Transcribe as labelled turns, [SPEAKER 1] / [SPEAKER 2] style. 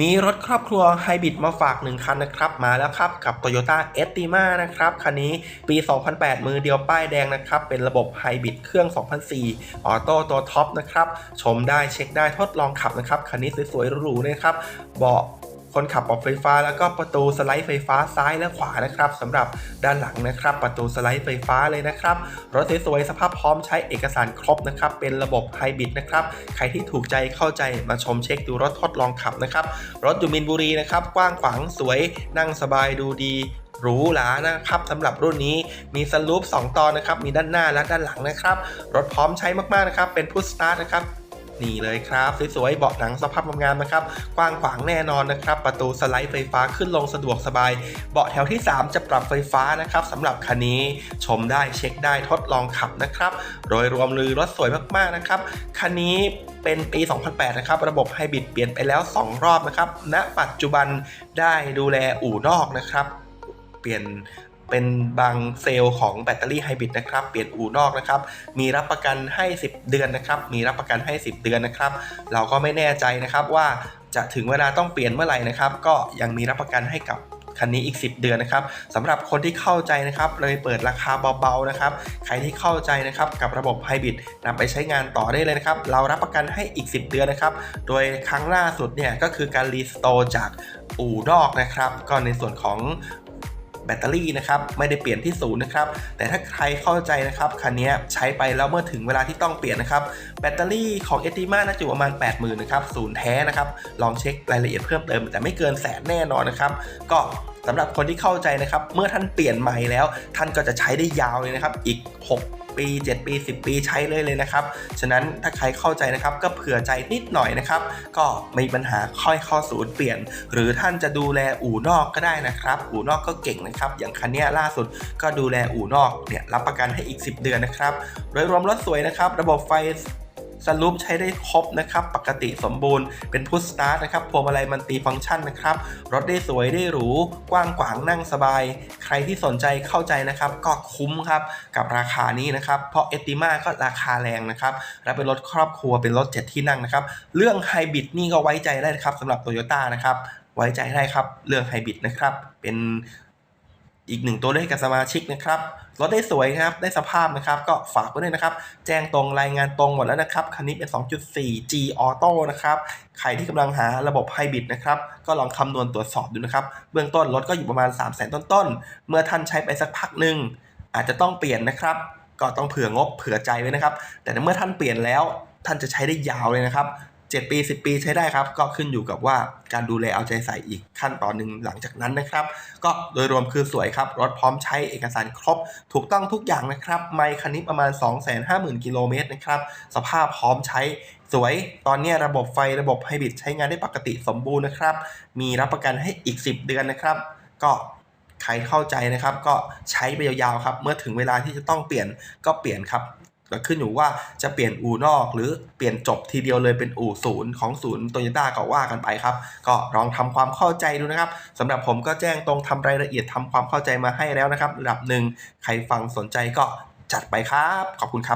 [SPEAKER 1] มีรถครอบครัวไฮบริดมาฝาก 1 คันนะครับ มาแล้วครับ กับ Toyota e s t i m a นะครับ คันนี้ปี 2008 มือเดียวป้ายแดงนะครับ เป็นระบบไฮบริดเครื่อง 2004 ออโต้ตัวท็อปนะครับ ชมได้เช็คได้ทดลองขับนะครับ คันนี้สวยๆหรูๆนะครับ เบาะ คนขับออกไฟฟ้าแล้วก็ประตูสไลด์ไฟฟ้าซ้ายและขวานะครับสำหรับด้านหลังนะครับ ประตูสไลด์ไฟฟ้าเลยนะครับรถสวยๆสภาพพร้อมใช้เอกสารครบนะครับ เป็นระบบไฮบริดนะครับ ใครที่ถูกใจเข้าใจมาชมเช็คดูรถทดลองขับนะครับ รถอยู่มินบุรีนะครับ กว้างขวางสวยนั่งสบายดูดีหรูหรานะครับสำหรับรุ่นนี้มีสลูป2ตอนนะครับ มีด้านหน้าและด้านหลังนะครับ รถพร้อมใช้มากๆนะครับ เป็นพุทสตาร์ทนะครับ นี่เลยครับสวยๆเบาะหนังสภาพงามนะครับ กว้างขวางแน่นอนนะครับ ประตูสไลด์ไฟฟ้าขึ้นลงสะดวกสบาย เบาะแถวที่ 3 จะปรับไฟฟ้านะครับสำหรับคันนี้ชมได้เช็คได้ทดลองขับนะครับ โดยรวมลือรถสวยมากๆนะครับคันนี้เป็นปี 2008 นะครับ ระบบไฮบริดเปลี่ยนไปแล้ว 2 รอบนะครับณปัจจุบันได้ดูแลอู่นอกนะครับ เปลี่ยน เป็นบางเซลล์ของแบตเตอรี่ไฮบริดนะครับ เปลี่ยนอู่นอกนะครับ มีรับประกันให้ 10 เดือนนะครับ มีรับประกันให้ 10 เดือนนะครับ เราก็ไม่แน่ใจนะครับว่าจะถึงเวลาต้องเปลี่ยนเมื่อไหร่นะครับ ก็ยังมีรับประกันให้กับคันนี้อีก 10 เดือนนะครับสำหรับคนที่เข้าใจนะครับ เลยเปิดราคาเบาๆนะครับ ใครที่เข้าใจนะครับกับระบบไฮบริดนำไปใช้งานต่อได้เลยนะครับ เรารับประกันให้อีก 10 เดือนนะครับ โดยครั้งล่าสุดเนี่ยก็คือการรีสโตร์จากอู่นอกนะครับ ก็ในส่วนของ แบตเตอรี่นะครับไม่ได้เปลี่ยนที่ศูนย์นะครับแต่ถ้าใครเข้าใจนะครับคันนี้ใช้ไปแล้วเมื่อถึงเวลาที่ต้องเปลี่ยนนะครับแบตเตอรี่ของเอติมาน่าจะจู่ประมาณ 80,000นะครับศูนย์แท้นะครับลองเช็ครายละเอียดเพิ่มเติมแต่ไม่เกินแสนแน่นอนนะครับก็ สำหรับคนที่เข้าใจนะครับ เมื่อท่านเปลี่ยนใหม่แล้ว ท่านก็จะใช้ได้ยาวเลยนะครับ อีก 6ปี 7 ปี 10 ปีใช้เลยเลยนะครับ ฉะนั้นถ้าใครเข้าใจนะครับก็เผื่อใจนิดหน่อยนะครับ ก็ไม่มีปัญหาค่อยเข้าศูนย์เปลี่ยน หรือท่านจะดูแลอู่นอกก็ได้นะครับ อู่นอกก็เก่งนะครับ อย่างคันนี้ล่าสุดก็ดูแลอู่นอกเนี่ยรับประกันให้อีก 10 เดือนนะครับ โดยรวมรถสวยนะครับ ระบบไฟ สลูปใช้ได้ครบนะครับ ปกติสมบูรณ์เป็นพุทสตาร์ทนะครับพวงมาลัยมันตีฟังก์ชันนะครับ รถได้สวยได้หรู กว้างขวางนั่งสบาย ใครที่สนใจเข้าใจนะครับ ก็คุ้มครับ กับราคานี้นะครับ เพราะเอติมาก็ราคาแรงนะครับ และเป็นรถครอบครัวเป็นรถ7ที่นั่งนะครับ เรื่องไฮบริดนี่ก็ไว้ใจได้ครับสำหรับโตโยต้านะครับไว้ใจได้ครับเรื่องไฮบริดนะครับเป็น อีกหนึ่งตัวเลขกับสมาชิกนะครับรถได้สวยนะครับ ได้สภาพนะครับ ก็ฝากไว้ด้วยนะครับ แจ้งตรงรายงานตรงหมดแล้วนะครับ คันนี้เป็น 2.4 G Auto นะครับ ใครที่กำลังหาระบบไฮบริดนะครับ ก็ลองคำนวณตรวจสอบดูนะครับ เบื้องต้นรถก็อยู่ประมาณ 3 0 0 0 0 0 ต้นๆ เมื่อท่านใช้ไปสักพักหนึ่งอาจจะต้องเปลี่ยนนะครับ ก็ต้องเผื่องบเผื่อใจไว้นะครับ แต่เมื่อท่านเปลี่ยนแล้วท่านจะใช้ได้ยาวเลยนะครับ 7 ปี 10 ปีใช้ได้ครับ ก็ขึ้นอยู่กับว่าการดูแลเอาใจใส่อีกขั้นตอนหนึ่งหลังจากนั้นนะครับ ก็โดยรวมคือสวยครับรถพร้อมใช้เอกสารครบ ถูกต้องทุกอย่างนะครับ ไมค์คันนี้ประมาณ 250,000 กิโลเมตรนะครับ สภาพพร้อมใช้สวย ตอนนี้ระบบไฟระบบไฮบริดใช้งานได้ปกติสมบูรณ์นะครับ มีรับประกันให้อีก 10 เดือนนะครับ ก็ใครเข้าใจนะครับ ก็ใช้ไปยาวๆครับ เมื่อถึงเวลาที่จะต้องเปลี่ยนก็เปลี่ยนครับ ก็ขึ้นอยู่ว่าจะเปลี่ยนอู่นอก หรือเปลี่ยนจบทีเดียวเลยเป็นอู่ศูนย์ของศูนย์โตโยต้าก็ว่ากันไปครับ ก็ลองทำความเข้าใจดูนะครับสำหรับผมก็แจ้งตรงทำรายละเอียดทำความเข้าใจมาให้แล้วนะครับระดับหนึ่งใครฟังสนใจก็จัดไปครับ ขอบคุณครับ